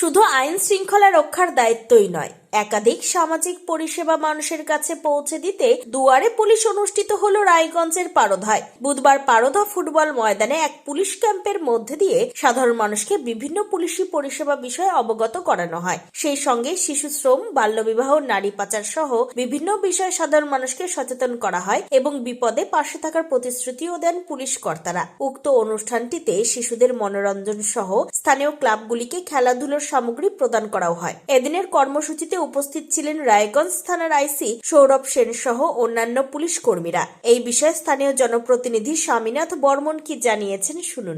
শুধু আইন শৃঙ্খলা রক্ষার দায়িত্বই নয়। একাধিক সামাজিক পরিষেবা মানুষের কাছে পৌঁছে দিতে দুয়ারে পুলিশ অনুষ্ঠিত হল রায়গঞ্জের পারধায়। বুধবার পারধা ফুটবল ময়দানে এক পুলিশ ক্যাম্পের মধ্যে দিয়ে সাধারণ মানুষকে বিভিন্ন পুলিশি পরিষেবা বিষয়ে অবগত করানো হয়। সেই সঙ্গে শিশু শ্রম, বাল্যবিবাহ, নারী পাচার সহ বিভিন্ন বিষয়ে সাধারণ মানুষকে সচেতন করা হয় এবং বিপদে পাশে থাকার প্রতিশ্রুতিও দেন পুলিশ কর্তারা। উক্ত অনুষ্ঠানটিতে শিশুদের মনোরঞ্জন সহ স্থানীয় ক্লাবগুলিকে খেলাধুলোর সামগ্রী প্রদান করাও হয়। এদিনের কর্মসূচিতে উপস্থিত ছিলেন রায়গঞ্জ থানার আইসি সৌরভ সেন সহ অন্যান্য পুলিশ কর্মীরা এই বিষয়ে স্থানীয় জনপ্রতিনিধি স্বামীনাথ বর্মন কি জানিয়েছেন শুনুন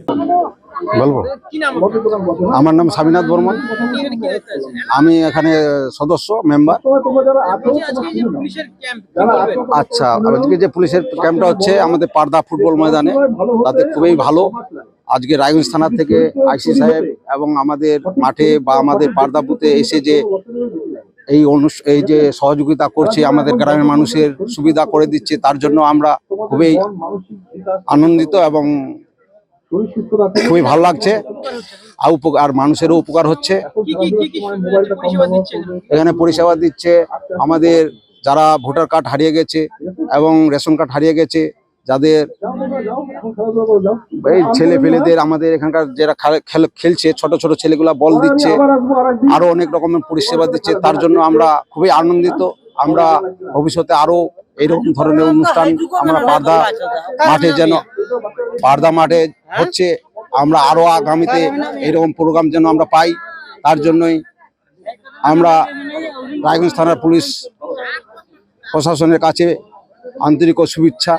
বলব? আমার নাম স্বামীনাথ বর্মন? আমি এখানে সদস্য মেম্বার? আচ্ছা আজকে যে পুলিশের ক্যাম্পটা হচ্ছে আমাদের পারদা ফুটবল ময়দানে তাতে খুবই ভালো আজকে রায়গঞ্জ থানা থেকে আইসি সাহেব এবং আমাদের মাঠে বা আমাদের পারদা বুথে এসে যে এই অনুষ- এই যে সহযোগিতা করছে আমাদের গ্রামের মানুষের সুবিধা করে দিচ্ছে তার জন্য আমরা খুবই আনন্দিত এবং খুবই ভালো লাগছে। আর উপ- আর মানুষেরও উপকার হচ্ছে। এখানে পরিষেবা দিচ্ছে। আমাদের যারা ভোটার কার্ড হারিয়ে গেছে এবং রেশন কার্ড হারিয়ে গেছে যাদের এই ছেলে পেলেদের আমাদের এখানকার যারা খেল- খেল- খেলছে, ছোট ছোট ছেলেগুলা বল দিচ্ছে, আরও অনেক রকমের পরিষেবা দিচ্ছে, তার জন্য আমরা খুবই আনন্দিত। আমরা ভবিষ্যতে আরও এইরকম ধরনের অনুষ্ঠান আমরা পারদা মাঠে যেন পারদা মাঠে হচ্ছে, আমরা আরও আগামীতে এরকম প্রোগ্রাম যেন আমরা পাই। তার জন্যই আমরা রায়গঞ্জ থানার পুলিশ প্রশাসনের কাছে আন্তরিক শুভেচ্ছা।